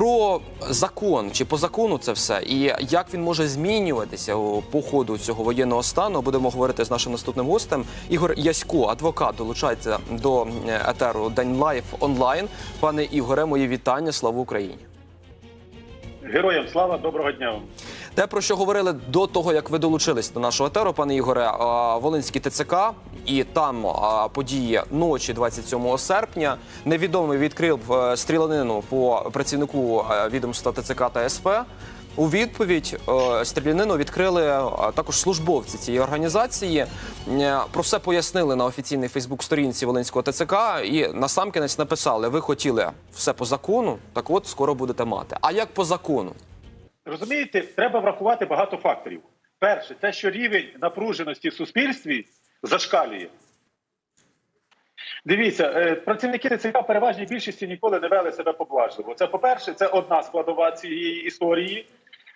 Про закон чи по закону це все, і як він може змінюватися по ходу цього воєнного стану, будемо говорити з нашим наступним гостем. Ігор Ясько, адвокат, долучається до е, етеру День Лайф онлайн. Пане Ігоре, мої вітання. Слава Україні! Героям слава, доброго дня вам. Те, про що говорили до того, як ви долучились до нашого етеру, пане Ігоре, Волинський ТЦК, і там події ночі 27 серпня. Невідомий відкрив е, стрілянину по працівнику е, відомства ТЦК та СП. У відповідь е, стрілянину відкрили також службовці цієї організації. Про все пояснили на офіційній Фейсбук-сторінці Волинського ТЦК і насамкінець написали: ви хотіли все по закону, так от скоро будете мати. А як по закону? Розумієте, треба врахувати багато факторів. Перше, те, що рівень напруженості в суспільстві зашкалює. Дивіться, е, працівники ТЦК переважній більшості ніколи не вели себе поблажливо. Це, по-перше, це одна складова цієї історії.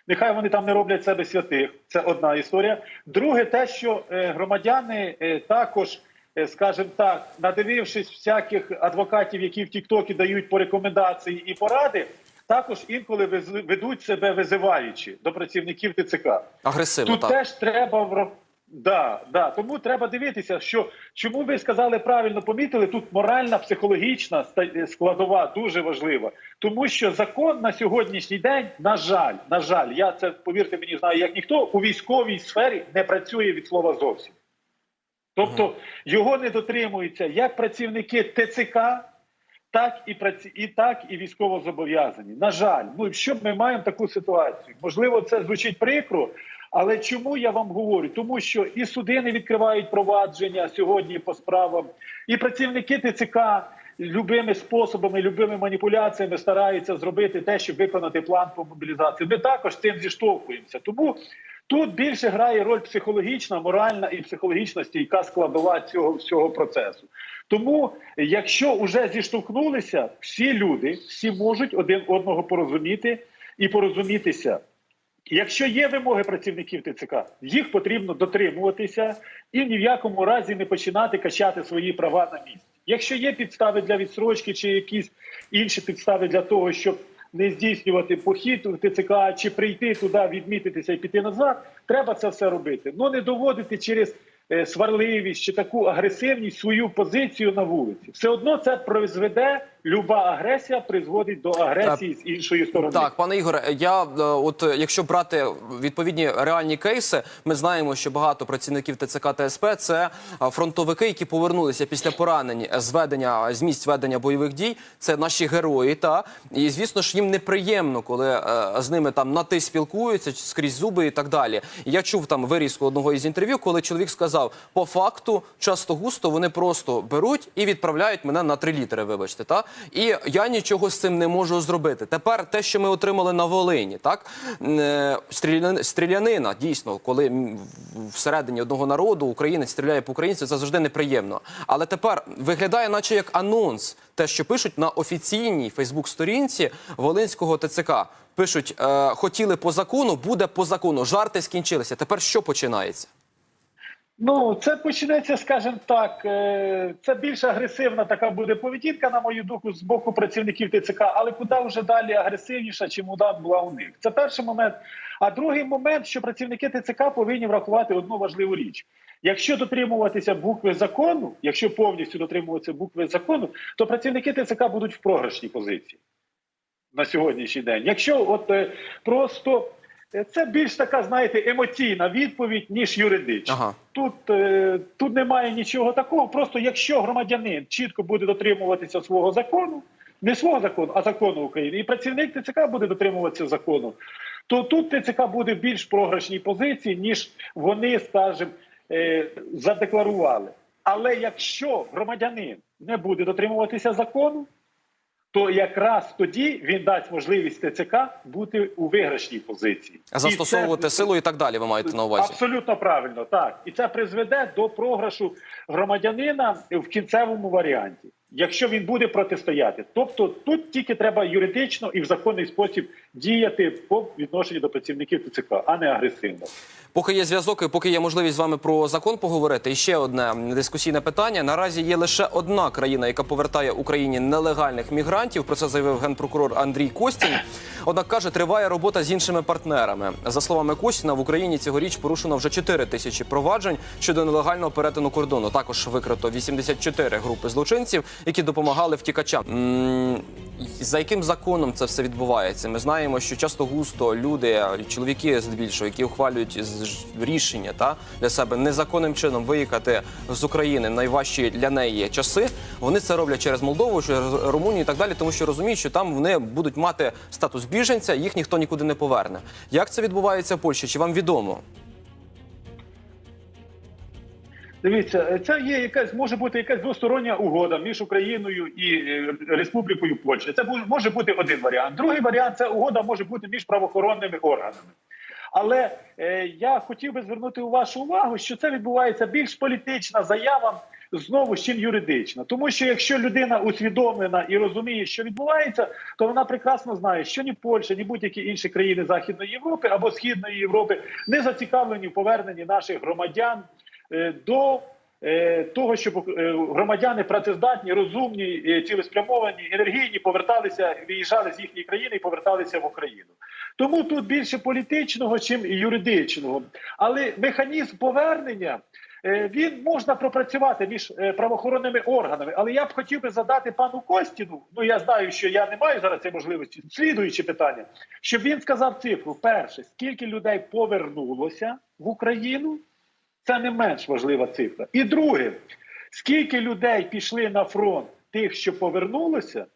Нехай вони там не роблять себе святих. Це одна історія. Друге, те, що е, громадяни е, також, скажімо так, надивившись всяких адвокатів, які в Тіктокі дають по рекомендації і поради, також інколи ведуть себе визиваючи до працівників ТЦК. Агресивно, Тут так. теж треба вра- Да, да. Тому треба дивитися, що чому ви сказали правильно помітили, тут моральна, психологічна ста- складова дуже важлива. Тому що закон на сьогоднішній день, на жаль, на жаль, я це повірте мені, знаю як ніхто, у військовій сфері не працює від слова зовсім. Тобто його не дотримуються як працівники ТЦК, так і праці... і так і військовозобов'язані. На жаль, ну що ми маємо таку ситуацію? Можливо, це звучить прикро, але чому я вам говорю? Тому що і суди не відкривають провадження сьогодні по справам, і працівники ТЦК любими способами, любими маніпуляціями стараються зробити те, щоб виконати план по мобілізації. Ми також цим зіштовхуємося. Тому тут більше грає роль психологічна, моральна і психологічна стійка складова цього всього процесу. Тому, якщо вже зіштовхнулися, всі люди, всі можуть один одного порозуміти і порозумітися. Якщо є вимоги працівників ТЦК, їх потрібно дотримуватися і ні в якому разі не починати качати свої права на місці. Якщо є підстави для відсрочки чи якісь інші підстави для того, щоб не здійснювати похід в ТЦК чи прийти туди, відмітитися і піти назад, треба це все робити. Ну не доводити через сварливість чи таку агресивність свою позицію на вулиці. Все одно це призведе, люба агресія призводить до агресії з іншої сторони. Так, пане Ігоре, я е, от е, якщо брати відповідні реальні кейси, ми знаємо, що багато працівників ТЦК та СП – це фронтовики, які повернулися після поранень з ведення з місць ведення бойових дій. Це наші герої. Та і звісно ж їм неприємно, коли е, з ними там на ти спілкуються скрізь зуби і так далі. Я чув там вирізку одного із інтерв'ю, коли чоловік сказав: по факту, часто густо вони просто беруть і відправляють мене на три літери. Вибачте, та і я нічого з цим не можу зробити. Тепер те, що ми отримали на Волині, так е, стрілянина, дійсно, коли всередині одного народу українець стріляє по українцю, це завжди неприємно. Але тепер виглядає, наче як анонс, те, що пишуть на офіційній Фейсбук-сторінці Волинського ТЦК. Пишуть, е, хотіли по закону, буде по закону. Жарти скінчилися. Тепер що починається? Ну, це почнеться, скажімо так, е, це більш агресивна така буде поведінка, на мою думку, з боку працівників ТЦК, але куди вже далі агресивніша, чим вона була у них. Це перший момент. А другий момент, що працівники ТЦК повинні врахувати одну важливу річ. Якщо дотримуватися букви закону, якщо повністю дотримуватися букви закону, то працівники ТЦК будуть в програшній позиції на сьогоднішній день. Якщо от е, просто це більш така, знаєте, емоційна відповідь, ніж юридична. Ага. Тут, е, тут немає нічого такого. Просто якщо громадянин чітко буде дотримуватися свого закону, не свого закону, а закону України, і працівник ТЦК буде дотримуватися закону, то тут ТЦК буде в більш програшній позиції, ніж вони, скажімо, е, задекларували. Але якщо громадянин не буде дотримуватися закону, то якраз тоді він дасть можливість ТЦК бути у виграшній позиції. І Застосовувати це- силу і так далі. Ви маєте на увазі? Абсолютно правильно, так. І це призведе до програшу громадянина в кінцевому варіанті. Якщо він буде протистояти. Тобто тут тільки треба юридично і в законний спосіб діяти по відношенню до працівників ТЦК, а не агресивно. Поки є зв'язок, і поки є можливість з вами про закон поговорити, і ще одне дискусійне питання. Наразі є лише одна країна, яка повертає Україні нелегальних мігрантів. Про це заявив генпрокурор Андрій Костін. Однак каже, триває робота з іншими партнерами. За словами Костіна, в Україні цьогоріч порушено вже 4 тисячі проваджень щодо нелегального перетину кордону. Також викрито 84 групи злочинців, які допомагали втікачам. За яким законом це все відбувається? Ми знаємо, що часто густо люди, чоловіки здебільшого, які ухвалюють рішення та для себе незаконним чином виїхати з України найважчі для неї часи. Вони це роблять через Молдову, через Румунію і так далі, тому що розуміють, що там вони будуть мати статус біженця, їх ніхто нікуди не поверне. Як це відбувається в Польщі? Чи вам відомо? Дивіться, це є якась може бути якась двостороння угода між Україною і е, Республікою Польща. Це може бути один варіант. Другий варіант це угода може бути між правоохоронними органами. Але е, я хотів би звернути вашу увагу, що це відбувається більш політична заява знову чим юридична. Тому що якщо людина усвідомлена і розуміє, що відбувається, то вона прекрасно знає, що ні Польща, ні будь-які інші країни Західної Європи або Східної Європи не зацікавлені в поверненні наших громадян е, до е, того, щоб е, громадяни працездатні, розумні, е, цілеспрямовані, енергійні поверталися, виїжджали з їхньої країни і поверталися в Україну. Тому тут більше політичного, чим юридичного. Але механізм повернення е, він можна пропрацювати між е, правоохоронними органами. Але я б хотів би задати пану Костіну. Ну я знаю, що я не маю зараз цієї можливості. Слідуюче питання, щоб він сказав цифру: перше, скільки людей повернулося в Україну. Це не менш важлива цифра. І друге, скільки людей пішли на фронт тих, що повернулися,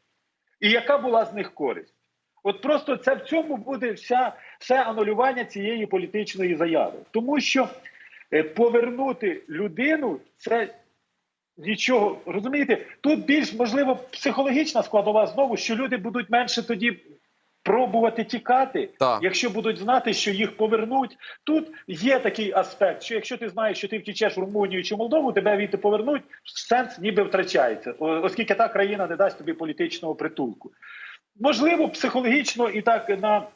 і яка була з них користь? От просто це в цьому буде вся, все анулювання цієї політичної заяви. Тому що е, повернути людину це нічого. Розумієте, тут більш можливо психологічна складова знову, що люди будуть менше тоді. Пробувати тікати, Так. якщо будуть знати, що їх повернуть. Тут є такий аспект, що якщо ти знаєш, що ти втічеш в Румунію чи Молдову, тебе відти повернуть, сенс ніби втрачається, оскільки та країна не дасть тобі політичного притулку. Можливо, психологічно і так на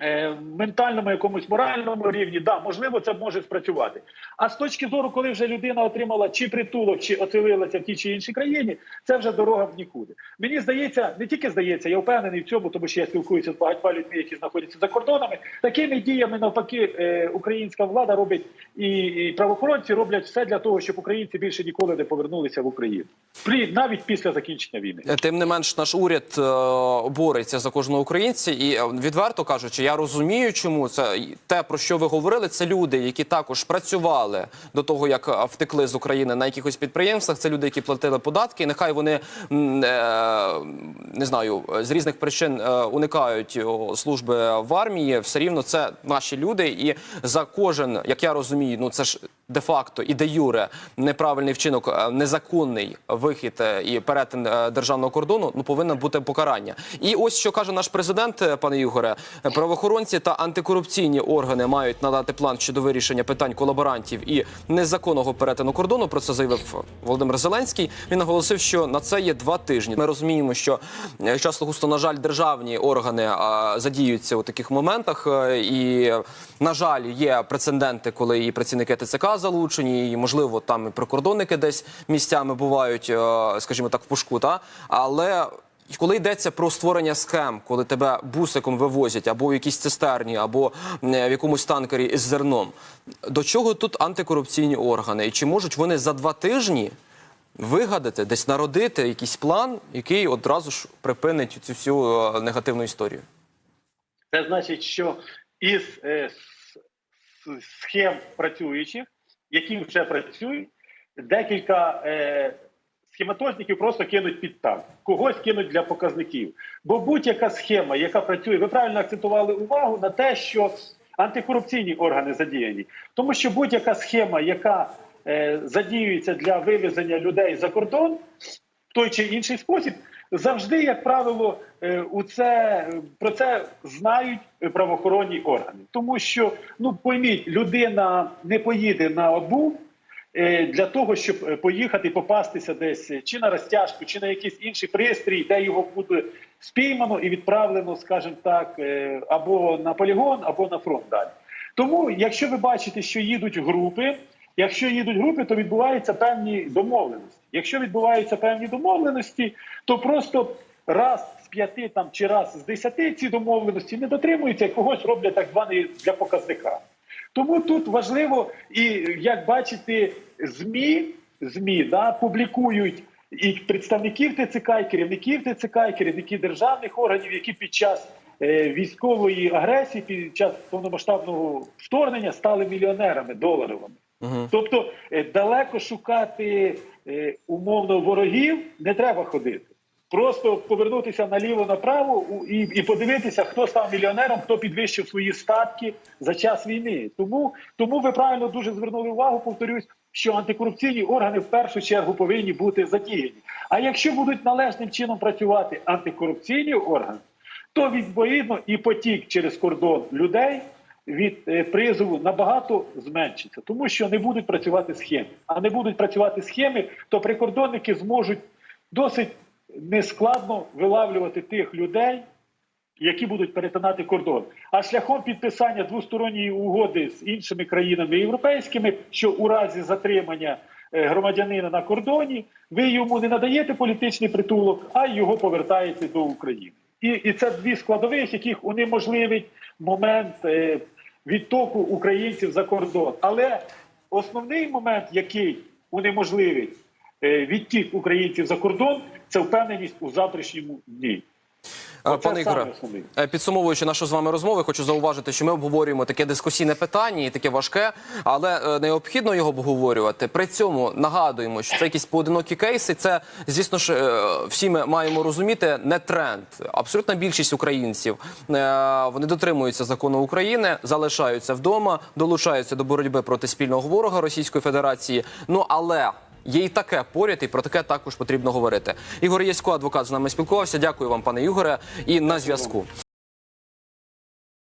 е, ментальному якомусь моральному рівні, да, можливо, це може спрацювати. А з точки зору, коли вже людина отримала чи притулок, чи оселилася в тій чи іншій країні, це вже дорога в нікуди. Мені здається, не тільки здається, я впевнений в цьому, тому що я спілкуюся з багатьма людьми, які знаходяться за кордонами. Такими діями навпаки, е, українська влада робить і, і правоохоронці роблять все для того, щоб українці більше ніколи не повернулися в Україну, при навіть після закінчення війни. Тим не менш, наш уряд е, бореться за кожного українця, і відверто кажучи, я розумію, чому це те, про що ви говорили. Це люди, які також працювали до того, як втекли з України на якихось підприємствах. Це люди, які платили податки. Нехай вони е, не знаю з різних причин е, уникають служби в армії. Все рівно це наші люди, і за кожен, як я розумію, ну це ж де-факто і де юре неправильний вчинок, е, незаконний вихід е, і перетин е, державного кордону, ну повинно бути покарання. І ось що каже наш президент, пане Ігоре, е, правоохоронці та антикорупційні органи мають надати план щодо вирішення питань колаборантів і незаконного перетину кордону. Про це заявив Володимир Зеленський. Він наголосив, що на це є два тижні. Ми розуміємо, що часто густо, на жаль, державні органи задіються у таких моментах, і на жаль, є прецеденти, коли і працівники ТЦК залучені, і можливо там і прикордонники десь місцями бувають, е, скажімо так, в пушку. Та але коли йдеться про створення схем, коли тебе бусиком вивозять або в якійсь цистерні, або в якомусь танкері із зерном, до чого тут антикорупційні органи? І чи можуть вони за два тижні вигадати, десь народити якийсь план, який одразу ж припинить цю всю е, негативну історію? Це значить, що із е, схем працюючих, які вже працюють, декілька е, схематозників просто кинуть під танк, когось кинуть для показників. Бо будь-яка схема, яка працює, ви правильно акцентували увагу на те, що антикорупційні органи задіяні, тому що будь-яка схема, яка е, задіюється для вивезення людей за кордон, в той чи інший спосіб, завжди, як правило, е, у це про це знають правоохоронні органи, тому що ну пойміть, людина не поїде на ОБУ е, для того, щоб е, поїхати попастися десь чи на розтяжку, чи на якийсь інший пристрій, де його буде спіймано і відправлено, скажімо так, або на полігон, або на фронт далі. Тому, якщо ви бачите, що їдуть групи, якщо їдуть групи, то відбуваються певні домовленості. Якщо відбуваються певні домовленості, то просто раз з п'яти там чи раз з десяти ці домовленості не дотримуються, і когось роблять так званий для показника. Тому тут важливо, і як бачите, змі змі да, публікують і представників ТЦК, і керівників ТЦК, і керівників державних органів, які під час е, військової агресії, під час повномасштабного вторгнення стали мільйонерами доларовими. Тобто е, далеко шукати е, умовно ворогів не треба ходити. Просто повернутися наліво направо і, і подивитися, хто став мільйонером, хто підвищив свої статки за час війни. Тому, тому ви правильно дуже звернули увагу. Повторюсь, що антикорупційні органи в першу чергу повинні бути задіяні. А якщо будуть належним чином працювати антикорупційні органи, то відповідно і потік через кордон людей від е, призову набагато зменшиться, тому що не будуть працювати схеми. А не будуть працювати схеми, то прикордонники зможуть досить нескладно вилавлювати тих людей, які будуть перетинати кордон. А шляхом підписання двосторонньої угоди з іншими країнами європейськими, що у разі затримання е, громадянина на кордоні, ви йому не надаєте політичний притулок, а його повертаєте до України. І, і це дві складових, яких унеможливить момент е, відтоку українців за кордон. Але основний момент, який унеможливить е, відтік українців за кордон, це впевненість у завтрашньому дні. Пане Ігоре, е, підсумовуючи нашу з вами розмову, хочу зауважити, що ми обговорюємо таке дискусійне питання і таке важке, але е, необхідно його обговорювати. При цьому нагадуємо, що це якісь поодинокі кейси. Це, звісно ж, е, всі ми маємо розуміти, не тренд. Абсолютна більшість українців вони дотримуються закону України, залишаються вдома, долучаються до боротьби проти спільного ворога Російської Федерації. Ну але. Є і таке поряд, і про таке також потрібно говорити. Ігор Ясько, адвокат, з нами спілкувався. Дякую вам, пане Ігоре, і на зв'язку.